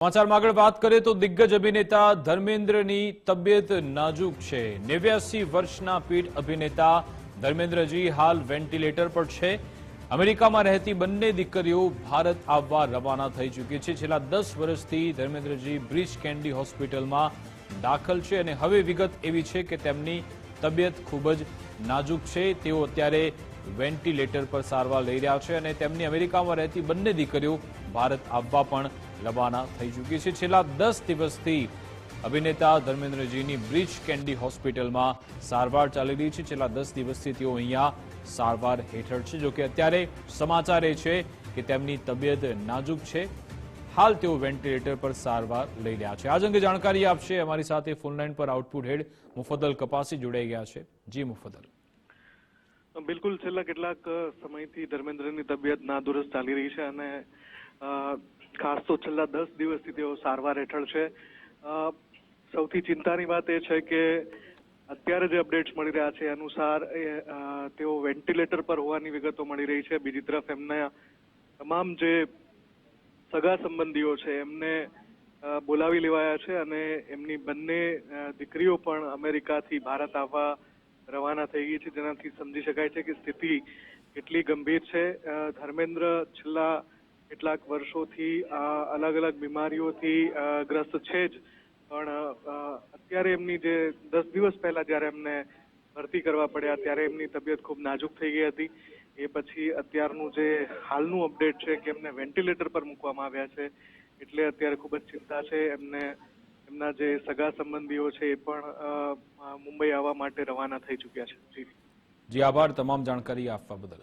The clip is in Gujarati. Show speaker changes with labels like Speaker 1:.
Speaker 1: સમાચારમાં આગળ વાત કરીએ તો દિગ્ગજ અભિનેતા ધર્મેન્દ્રની તબિયત નાજુક છે. નેવ્યાસી વર્ષના પીઢ અભિનેતા ધર્મેન્દ્રજી હાલ વેન્ટિલેટર પર છે. અમેરિકામાં રહેતી બંને દીકરીઓ ભારત આવવા રવાના થઈ ચૂકી છે. છેલ્લા દસ વર્ષથી ધર્મેન્દ્રજી બ્રિજ કેન્ડી હોસ્પિટલમાં દાખલ છે અને હવે વિગત એવી છે કે તેમની તબિયત ખૂબ જ નાજુક છે. તેઓ અત્યારે વેન્ટિલેટર પર સારવાર લઈ રહ્યા છે અને તેમની અમેરિકામાં રહેતી બંને દીકરીઓ ભારત આવવા પણ રવાના થઈ ચૂકી છે. છેલ્લા દસ દિવસથી અભિનેતા ધર્મેન્દ્રજીની બ્રિજ કેન્ડી હોસ્પિટલમાં સારવાર ચાલી રહી છે. છેલ્લા દસ દિવસથી તેઓ અહીંયા સારવાર હેઠળ છે. જોકે અત્યારે સમાચાર એ છે કે તેમની તબિયત નાજુક છે. હાલ તેઓ વેન્ટિલેટર પર સારવાર લઈ રહ્યા છે. આજ અંગે જાણકારી આપશે અમારી સાથે ફોનલાઈન પર આઉટપુટ હેડ મુફદ્દલ કપાસી જોડાઈ ગયા છે. જી મુફદ્દલ.
Speaker 2: બિલકુલ, છેલ્લા કેટલાક સમયથી ધર્મેન્દ્રની તબિયત નાદુરસ્ત ચાલી રહી છે અને ખાસ તો છેલ્લા દસ દિવસથી તેઓ સારવાર હેઠળ છે. સૌથી ચિંતાની વાત એ છે કે અત્યારે જે અપડેટ્સ મળી રહ્યા છે અનુસાર તેઓ વેન્ટિલેટર પર હોવાની વિગતો મળી રહી છે. બીજી તરફ એમના તમામ જે સગા સંબંધીઓ છે, એમને બોલાવી લેવાયા છે અને એમની બંને દીકરીઓ પણ અમેરિકાથી ભારત આવવા રવાના થઈ ગઈ છે. જેનાથી સમજી શકાય છે કે સ્થિતિ કેટલી ગંભીર છે. ધર્મેન્દ્ર છેલ્લા કેટલાક વર્ષોથી અલગ અલગ બીમારીઓથી ગ્રસ્ત છે જ. પણ અત્યારે એમની જે દસ દિવસ પહેલા જ્યારે એમને ભરતી કરવા પડ્યા, ત્યારે એમની તબિયત ખૂબ નાજુક થઈ ગઈ હતી. એ પછી અત્યારનું જે હાલનું અપડેટ છે કે એમને વેન્ટિલેટર પર મૂકવામાં આવ્યા છે, એટલે અત્યારે ખૂબ જ ચિંતા છે. એમને, એમના જે સગા સંબંધીઓ છે એ પણ મુંબઈ આવવા માટે રવાના થઈ ચૂક્યા છે. જી.
Speaker 1: જી, આભાર. તમામ જાણકારી આપવા બદલ.